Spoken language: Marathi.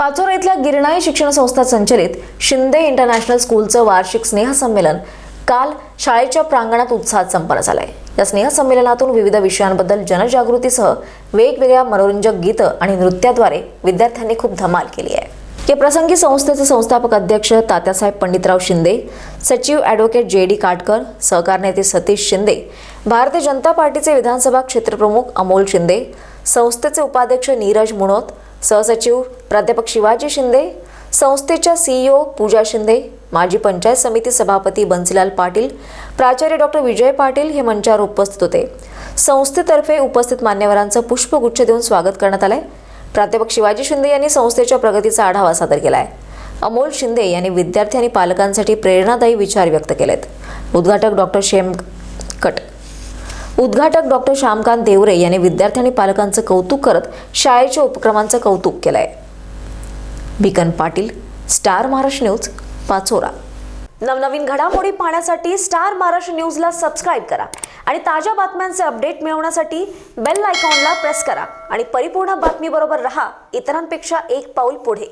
पाचोरा इथल्या गिरणाई शिक्षण संस्था संचलित शिंदे इंटरनॅशनल स्कूलचं वार्षिक स्नेहसंमेलन काल शाळेच्या प्रांगणात उत्साहात संपन्न झालंय. या स्नेहसंमेलनातून विविध विषयांबद्दल जनजागृतीसह वेगवेगळ्या मनोरंजक गीतं आणि नृत्याद्वारे विद्यार्थ्यांनी खूप धमाल केली आहे. या प्रसंगी संस्थेचे संस्थापक अध्यक्ष तात्यासाहेब पंडितराव शिंदे सचिव ॲडव्होकेट जे डी काटकर सहकार नेते सतीश शिंदे भारतीय जनता पार्टीचे विधानसभा क्षेत्रप्रमुख अमोल शिंदे संस्थेचे उपाध्यक्ष नीरज मुणोत सहसचिव प्राध्यापक शिवाजी शिंदे संस्थेच्या सीईओ पूजा शिंदे माजी पंचायत समिती सभापती बन्सीलाल पाटील प्राचार्य डॉक्टर विजय पाटील हे मंचावर उपस्थित होते. संस्थेतर्फे उपस्थित मान्यवरांचं पुष्पगुच्छ देऊन स्वागत करण्यात आलंय. प्राध्यापक शिवाजी शिंदे यांनी संस्थेच्या प्रगतीचा आढावा सादर केलाय. अमोल शिंदे यांनी विद्यार्थी आणि पालकांसाठी प्रेरणादायी विचार व्यक्त केलेत. उद्घाटक डॉक्टर शेम कट उद्घाटक डॉक्टर श्यामकांत देवरे यांनी विद्यार्थी आणि पालकांचं कौतुक करत शाळेच्या उपक्रमांचं कौतुक केलंय. Bikan Patil star Maharashtra news Pachora. नवनवीन घडामोडी पाहण्यासाठी स्टार महाराष्ट्र न्यूजला सबस्क्राईब करा आणि ताज्या बातम्यांचे अपडेट मिळवण्यासाठी बेल आयकॉनला प्रेस करा आणि परिपूर्ण बातमीबरोबर रहा इतरांपेक्षा एक पाऊल पुढे.